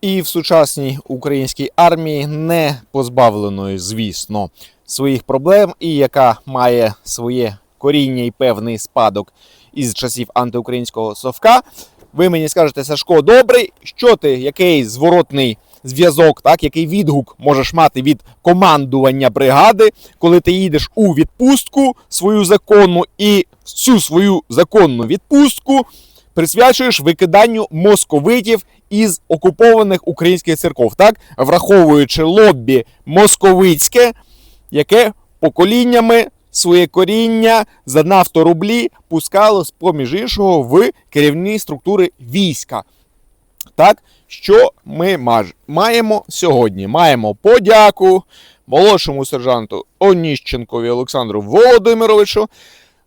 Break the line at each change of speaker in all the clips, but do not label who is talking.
І в сучасній українській армії не позбавленої, звісно, своїх проблем, і яка має своє коріння і певний спадок із часів антиукраїнського совка. Ви мені скажете, Сашко, добрий, що ти, який зворотний зв'язок, так, який відгук можеш мати від командування бригади, коли ти їдеш у відпустку свою законну і всю свою законну відпустку присвячуєш викиданню московитів із окупованих українських церков, так? враховуючи лоббі московицьке, яке поколіннями своє коріння за нафторублі пускало з поміж іншого в керівні структури війська. Так, що ми маємо сьогодні? Маємо подяку молодшому сержанту Оніщенкові Олександру Володимировичу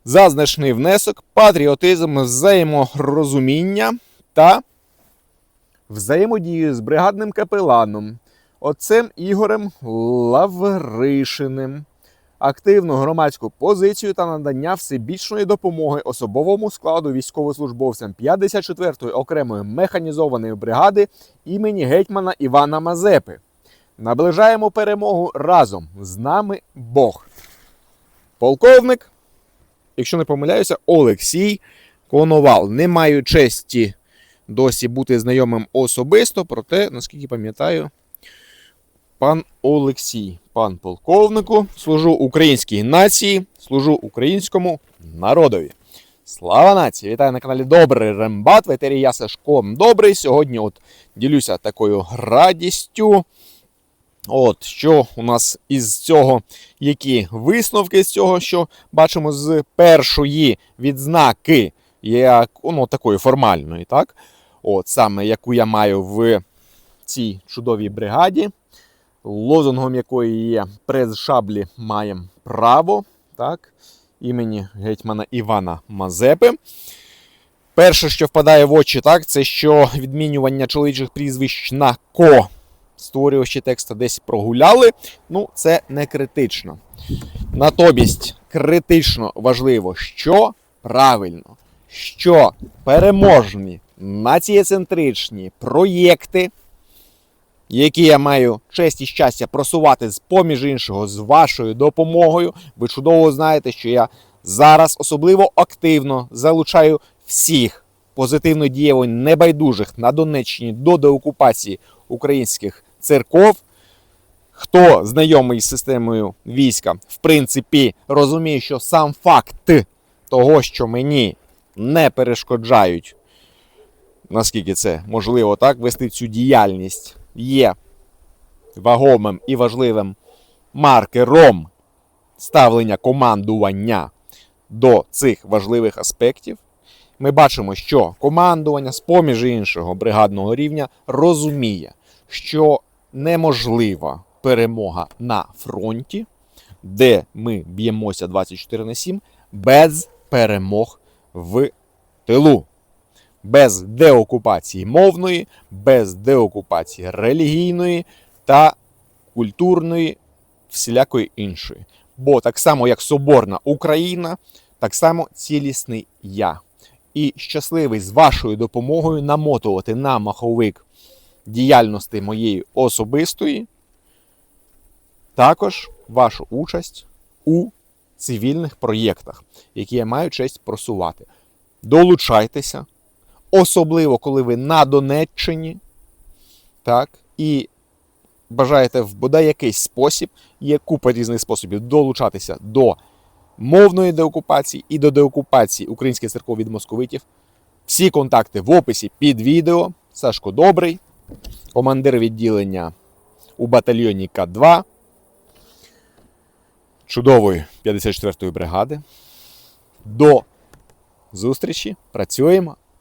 за значний внесок, патріотизм, взаєморозуміння та взаємодію з бригадним капеланом, отцем Ігорем Лавришиним, активну громадську позицію та надання всебічної допомоги особовому складу військовослужбовцям 54-ї окремої механізованої бригади імені гетьмана Івана Мазепи. Наближаємо перемогу разом. З нами Бог. Полковник, якщо не помиляюся, Олексій Коновал. Не маю честі досі бути знайомим особисто, проте, наскільки пам'ятаю, пан Олексій, пан полковнику, служу українській нації, служу українському народові. Слава нації! Вітаю на каналі Добрий Рембат. В етері я Сашко Добрий. Сьогодні от ділюся такою радістю. От що у нас із цього, які висновки з цього, що бачимо з першої відзнаки, як ну, такої формальної, так? От саме яку я маю в цій чудовій бригаді, лозунгом якої є през шаблі маємо право, так? імені гетьмана Івана Мазепи. Перше, що впадає в очі, так, це що відмінювання чоловічих прізвищ на ко створювачі текста десь прогуляли. Ну, це не критично. Натомість критично важливо, що правильно, що переможні націєцентричні проєкти, які я маю честь і щастя просувати з поміж іншого з вашою допомогою. Ви чудово знаєте, що я зараз особливо активно залучаю всіх позитивно дієво небайдужих на Донеччині до деокупації українських церков. Хто знайомий з системою війська, в принципі, розуміє, що сам факт того, що мені не перешкоджають, наскільки це можливо так, вести цю діяльність, є вагомим і важливим маркером ставлення командування до цих важливих аспектів. Ми бачимо, що командування з поміж іншого бригадного рівня розуміє, що неможлива перемога на фронті, де ми б'ємося 24 на 7, без перемог в тилу. Без деокупації мовної, без деокупації релігійної та культурної, всілякої іншої. Бо так само, як Соборна Україна, так само цілісний я. І щасливий з вашою допомогою намотувати на маховик діяльності моєї особистої, також вашу участь у цивільних проєктах, які я маю честь просувати. Долучайтеся, особливо коли ви на Донеччині, так, і бажаєте в бодай якийсь спосіб, є купа різних способів долучатися до мовної деокупації і до деокупації українських церков від московитів. Всі контакти в описі під відео. Сашко Добрий, командир відділення у батальйоні К2 чудової 54-ї бригади. До зустрічі працюємо,